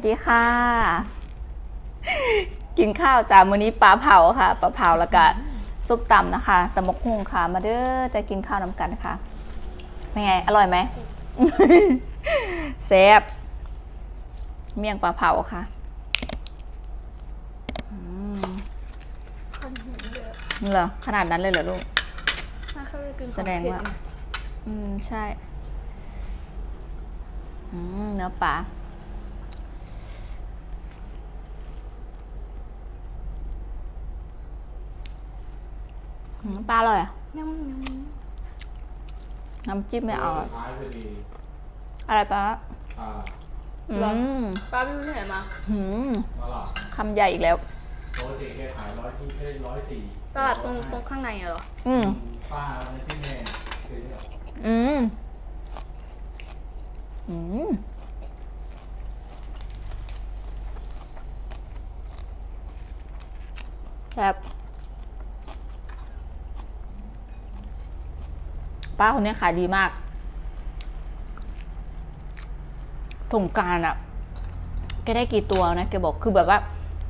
วัสดีค่ะ กินข้าวจ้ามื้อนี้ปลาเผาค่ะปลาเผาแล้วก็ซุปตำนะคะตำมกหุ่งค่ะ มาเด้อจะกินข้าวน้ำกันค่ะเป็นไง อร่อยไหมแซ่บเมี่ยงปลาเผาค่ะอืมคนหิวเยอะเหรอขนาดนั้นเลยเหรอลูกถ้าเขาไปกินของแสดงว่าเผ็นะอืม ใช่ อืม เนื้อปลา ปลาอร่อยอะยำยน้ำจิ้มไม่เอาอะท้ายพอดีอะไรปลาอ่าอืมำป้าไปซื้อที่ไหนมาหืมตลาดคำใหญ่อีกแล้วโรตีแกขายร้อยที่ได้ร้อยสี่ตลาดตรงตรงข้างในอะเหรออืม ป้าในที่แม่ซื้อเนี่ยอืม อืมแซ่บ ป้าคนนี้ขายดีมากสงการอะแกได้กี่ตัวนะแกบอกคือแบบว่า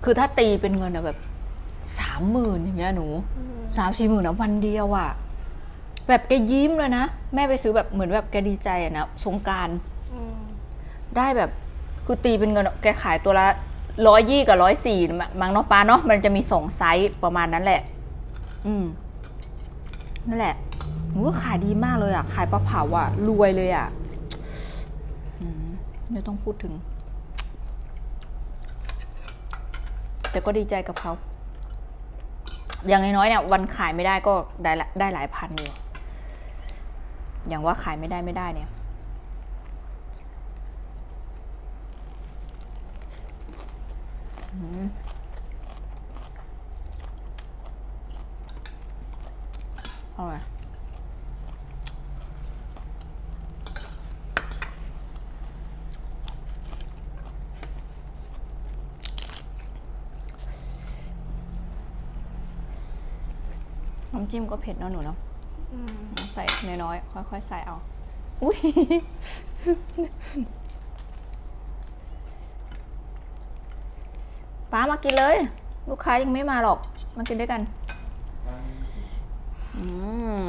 คือถ้าตีเป็นเงินอะแบบสามหมื่นอย่างเงี้ยหนูสามสี่หมื่นนะวันเดียวอะแบบแกยิ้มเลยนะ แม่ไปซื้อแบบเหมือนแบบแกดีใจอะนะสงการได้แบบคือตีเป็นเงินแกขายตัวละร้อยยี่กับร้อยสี่มังเนาะปลาเนาะมันจะมีสองไซส์ประมาณนั้นแหละ อืมนั่นแหละ หนูว่าขายดีมากเลยอะ ขายปลาเผาอะ รวยเลยอะไม่ต้องพูดถึง แต่ก็ดีใจกับเขา อย่างน้อยๆเนี่ย วันขายไม่ได้ก็ได้ได้หลายพันอยู่อย่างว่าขายไม่ได้ไม่ได้เนี่ยอร่อย น้ำจิ้มก็เผ็ดเนอะหนูเนาะอืมใส่น้อยๆค่อยๆใส่เอา อุ้ยป้ามากินเลย ลูกค้ายังไม่มาหรอก มากินด้วยกันอืม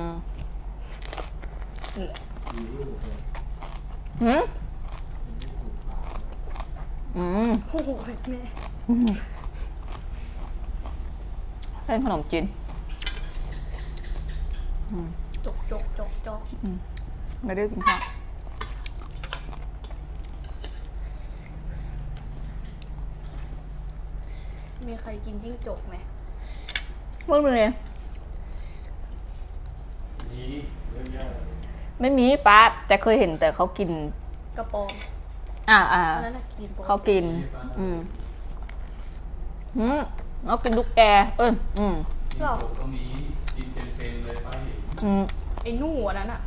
อยู่ลูกเลยหืมไม่ถูกปากอืมโอ้โหแม่เส้นขนมจีน จกจกจกจกไม่ได้กินข้าวมีใครกินจิ้งจกไหมเมื่อเลยนี่อะแยะเลยไม่มีป้าแต่เคยเห็นแต่เขากินกระปอมอ่าอ่านั่นกินเขากิน อืมอืมเขากินลูกแกเอ้ยอืมกินโจกก็มีกินเป็น อืมไอ้หนู่อันนั้นอะ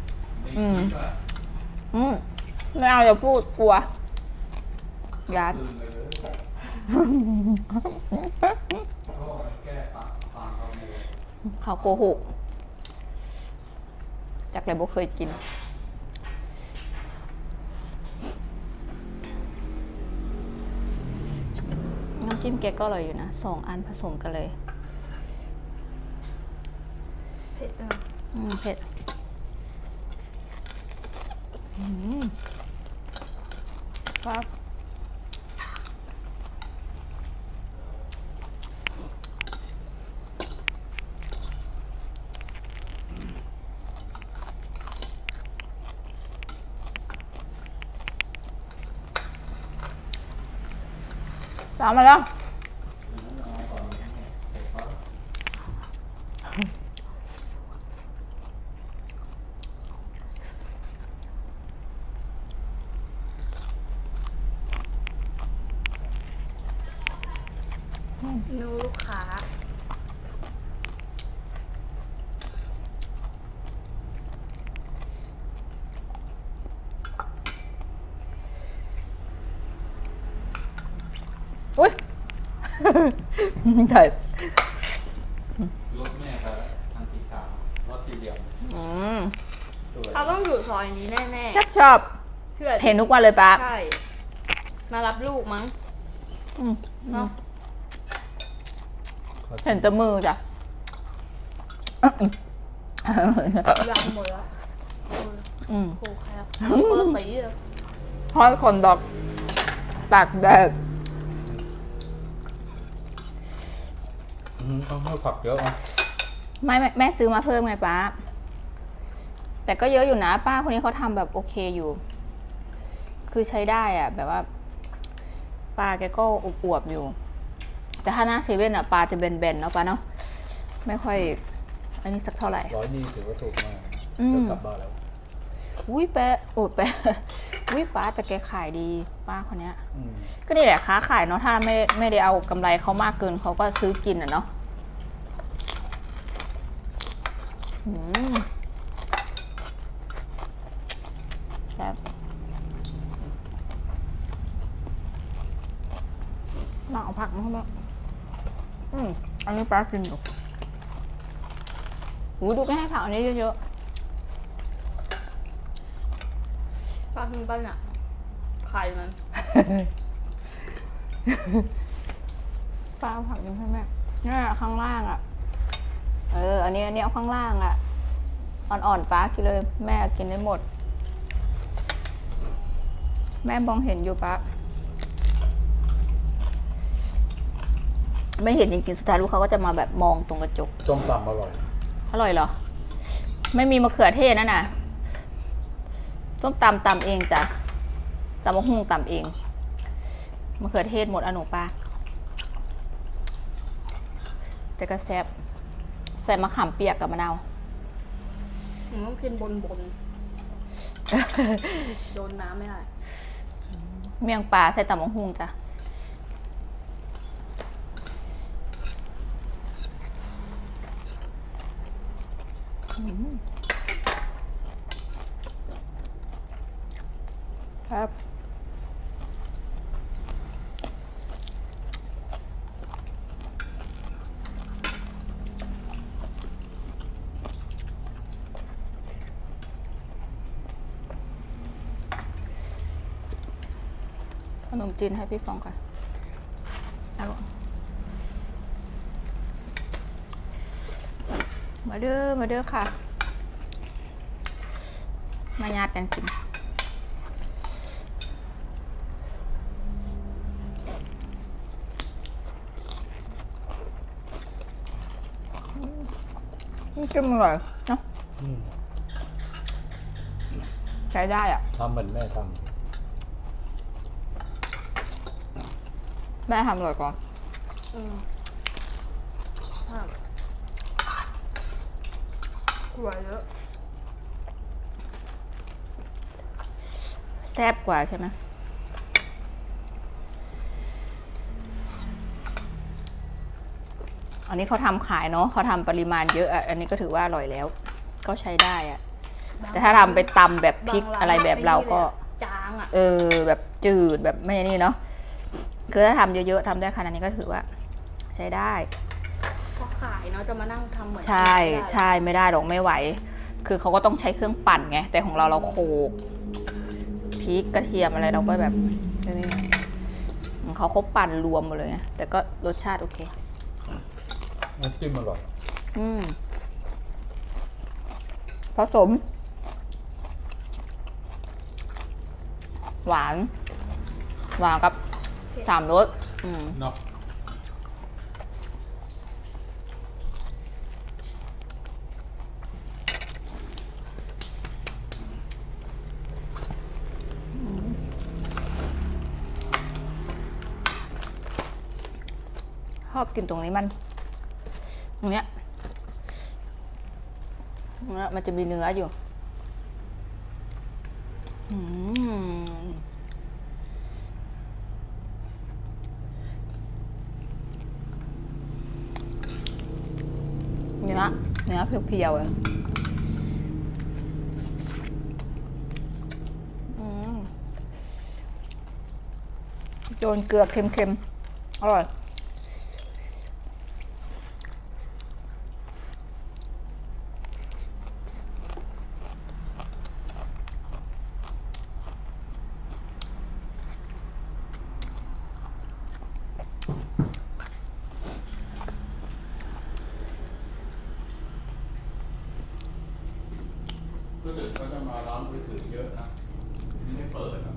ไม่อืมคิดว่าอืมไม่เอาอย่าพูดกลัวอยาตื่นเลยก็แก้ปากปากเอาเลยเขาโกหกจากไหนบ่เคยกิน น้ำจิ้มแกก็อร่อยอยู่นะสองอันผสมกันเลย เผ็ดอะ อืม เผ็ดอืมครับตามมาแล้ว หนูลูกค้า อุ้ยใช่รถแม่ครับทางสีขาวรถสีเหลี่ยมอืมสวยเขาต้องอยู่ซอยนี้แน่ชอบชอบๆเชื่อเห็นทุกวันเลยป้าใช่ มารับลูกมั้งอืมเนาะขอเห็นแตะมือจ้ะยำหมดแล้วเอออืม โอ้ใครอะคนละสีเลย ทอดคอนดอกตากแดด ต้องให้ผักเยอะนะไม่แม่แม่ซื้อมาเพิ่มไงป้า แต่ก็เยอะอยู่นะ ป้าคนนี้เขาทำแบบโอเคอยู่ คือใช้ได้อะแบบว่าปลาแกก็อวบๆอยู่ แต่ถ้าหน้าเซเว่นอะปลาจะเบนๆเนาะป้าเนาะไม่ค่อย อันนี้สักเท่าไหร่ ร้อยยี่ถือว่าถูกมากอืมจะกลับบ้านแล้วอุ้ยแปะโอ้ยแปะ อุ้ยป้าแต่แกขายดีป้าคนเนี้ย อืมก็นี่แหละค้าขายเนาะถ้าไม่ไม่ได้เอากำไรเขามากเกินเขาก็ซื้อกินอะเนาะ อืมแซ่บมาเอาผักมาให้แม่อืมอันนี้ปลากินอยู่หูดูก็ให้ผักอันนี้เยอะปลาพิมพ์ปั้นอะไข่มันๆปลาเอาผักยังให้แม่เนี่ยข้างล่างอะ เออ อันนี้อันนี้เอาข้างล่างอะอ่อนๆป้ากินเลย แม่กินได้หมด แม่มองเห็นอยู่ป้าไม่เห็นจริงๆ สุดท้ายลูกเขาก็จะมาแบบมองตรงกระจก ต้มตำอร่อย อร่อยเหรอ ไม่มีมะเขือเทศนั่นน่ะส้มตำตำเองจ้ะตำมะฮุ่งตำเองมะเขือเทศหมดอะหนูป้าแต่ก็แซ่บ ใส่มะขามเปียกกับมะนาวหนูต้องกินบนบนโดนน้ำไม่ได้ เมียงปลาใส่ตำมะฮุ่งจ้ะอืมครับ นมจีนให้พี่ฟองก่อนเอาลูกมาเด้อมาเด้อค่ะ มาญาติกันกินนี่จิ้มอร่อยเนาะอืมใช้ได้อะ ทำเหมือนแม่ท แม่ทำอร่อยกว่าอืมครับหัวเยอะแซ่บกว่าใช่ไหมอันนี้เขาทำขายเนาะเขาทำปริมาณเยอะอะอันนี้ก็ถือว่าอร่อยแล้ว ก็ใช้ได้อะแต่ถ้าทำไปตำแบบพริกบางานอะไรแบบเราก็ จางอะเออแบบจืดแบบไม่นี่เนาะ คือถ้าทำเยอะๆทำได้ขนาดนี้ก็ถือว่า ใช้ได้ พอขายเนาะจะมานั่งทำเหมือนใช่ใช่ไม่ได้หรอกไม่ไหว คือเขาก็ต้องใช้เครื่องปั่นไง แต่ของเราเราโขลกพริกกระเทียมอะไรเราก็แบบนี่ของเขาเขาปั่นรวมหมดเลยไงแต่ก็รสชาติโอเคำน้ำจิ้มอร่อยอืมผสม หวาน หวานกับ สามรสอืมเนาะชอบกินตรงนี้มัน ตรงเนี้ยตรงเนี้ยมันจะมีเนื้ออยู่ อืมเนื้อเนื้อเพียวๆเลยอืมโจนเกลือเค็มๆ อร่อย ก็ถึงเขาจะ มาร้านมือถือเยอะนะไม่เปิดอะ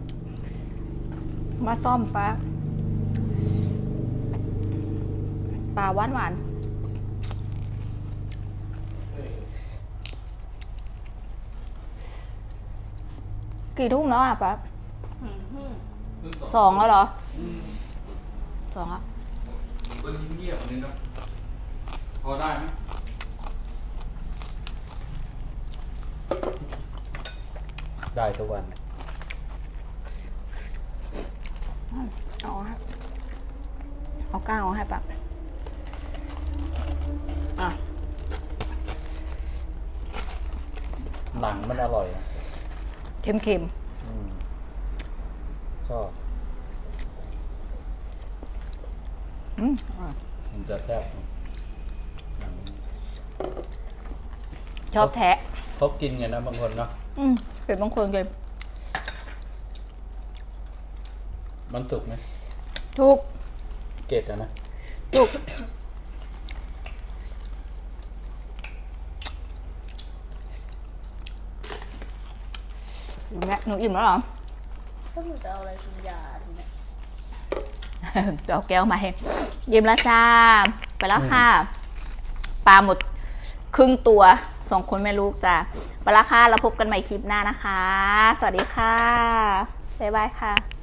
มาซ่อมปลาปลาหวานหวานๆกี่ทุ่มแล้วอะปลาอืมอืมเพิ่สองแล้วเหรออืมสองแล้ววันนี้เงียบๆอันนี้นะพอได้ไหม ได้ทุกวัน เอาให้เอาก้างเอาให้ปะอะ หนังมันอร่อยอะเค็มเค็มอืมชอบๆอืมอร่อยมันจะแซ่บหนังชอบแท้เขากินกันนะบางคนเนาะ อืม เผ็ดบางคนเลยมันสุกไหมถูกเกล็ดอะนะถูกอิ่มแล้วหนูอิ่มแล้วเหรอก็หนูจะเอาอะไรกินยาทีเนี้ยเดี๋ยวเอาแก้วมาให้ยิ้มแล้วจ้า ไปแล้วค่ะ ปลาหมดครึ่งตัวสองคนแม่ลูกจ้า ไปละค่ะเราพบกันใหม่คลิปหน้านะคะ สวัสดีค่ะ บ๊ายบายค่ะ